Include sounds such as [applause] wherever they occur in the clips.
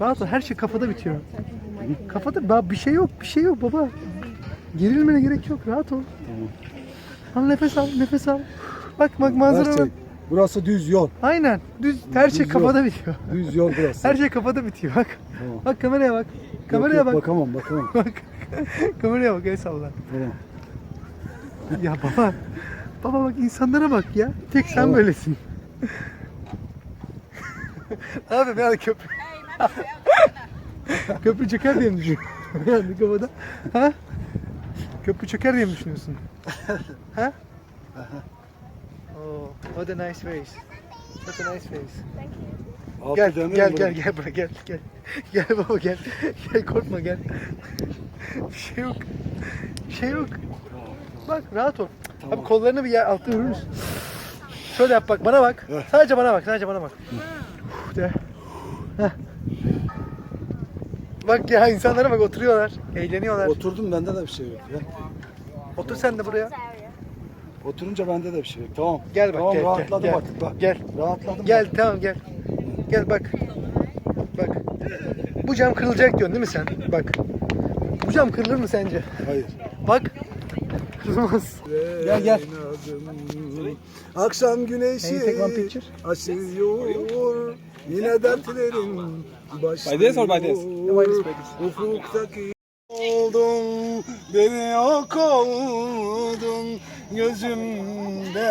Rahat ol. Her şey kafada bitiyor. Kafada bir şey yok. Bir şey yok baba. Gerilmene gerek yok. Rahat ol. Tamam. Al nefes al. Nefes al. Bak bak manzara Her bak. şey. Burası düz yol. Aynen. Düz. Her şey Düz yol. kafada bitiyor. Düz yol burası. Her şey kafada bitiyor. Bak. Tamam. Bak kameraya bak. Yok, Kameraya yok, bak. Bakamam bakamam. [laughs] Bak. kameraya bak. El salla. Tamam. Ya baba. Baba bak insanlara bak ya. Tek sen Tamam. böylesin. [laughs] Abi ben köprü. [laughs] köprü çöker diye mi düşünüyorsun? [laughs] yani kafada. Ha? Köprü çöker diye mi düşünüyorsun? [laughs] ha? Oh, what a nice face. What a nice face. Altı Gel demir gel mi gel bu? gel buraya gel gel. Gel baba gel. Gel korkma gel. Bir şey yok. Bir şey yok. Bak rahat ol. Tamam. Abi kollarını bir yer altta vurur musun? Şöyle yap bak bana bak. Sadece bana bak sadece bana bak. Uf de. Heh. Bak ya insanlara bak oturuyorlar. Eğleniyorlar. Oturdum bende de bir şey yok ya. Otur sen de buraya. Oturunca bende de bir şey yok. Tamam. Gel bak tamam, gel, rahatladım gel, artık bak. Gel. Rahatladım. Gel bak. tamam gel. Gel bak. Bak. Bu cam kırılacak diyorsun değil mi sen? Bak. Bu cam kırılır mı sence? Hayır. Bak. Kırılmaz. Gel, gel. Akşam güneşi take one picture? aşıyor. Yine dertlerim başlıyor. By this or this. Ufuktaki oldum, beni yok oldun gözümde.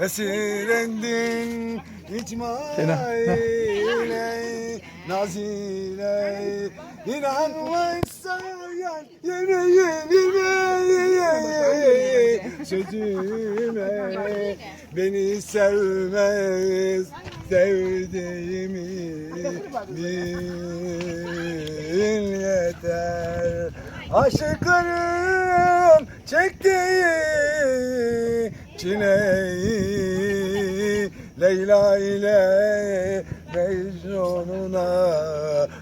[laughs] Esirendin İcmaile, nazile. İnanmaysa yan yine yenime Sözüme. Beni sevmez sevdiğimi bil yeter Aşıkların çektiği çileyi Leyla ile Mecnun'una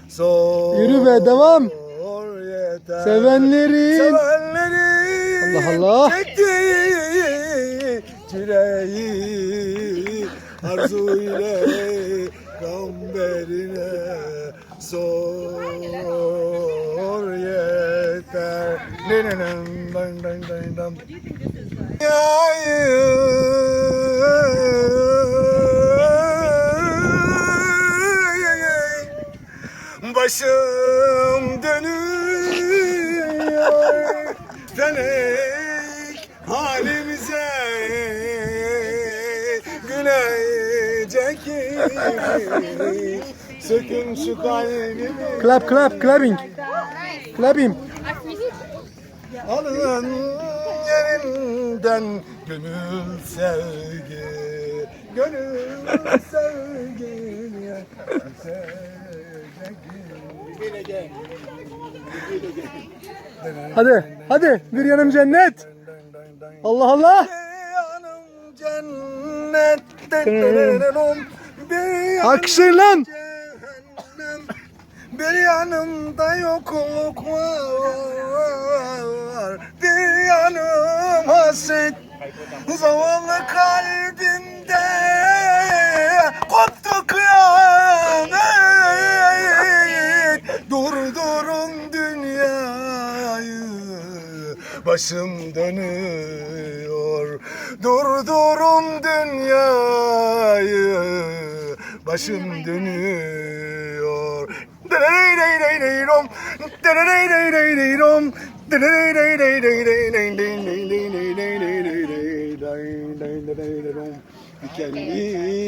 sor Yürü be, devam. yeter. Sevenlerin. Sevenlerin Allah Allah. çektiği çileyi arzu ile gamberine sor yeter. Nenenem, dan, dan, dan, dan. Yayı, Başım dönüyor Felek halimize Sökün şu kalbimi Clap clap clapping. Clapping. Alın yerinden Gönül sevgi Gönül sevgi sevgi Hadi hadi bir yanım cennet. Allah Allah. yanım cennet Alkışlayın lan. Bir yanımda yokluk var. Bir yanım hasret Zavallı kalbimde Koptu kıyamet Durdurun dünyayı Başım dönüyor. Durdurun dünyayı Başım dönüyor. Dereyreyreyrom Dereyreyreyrom Kendi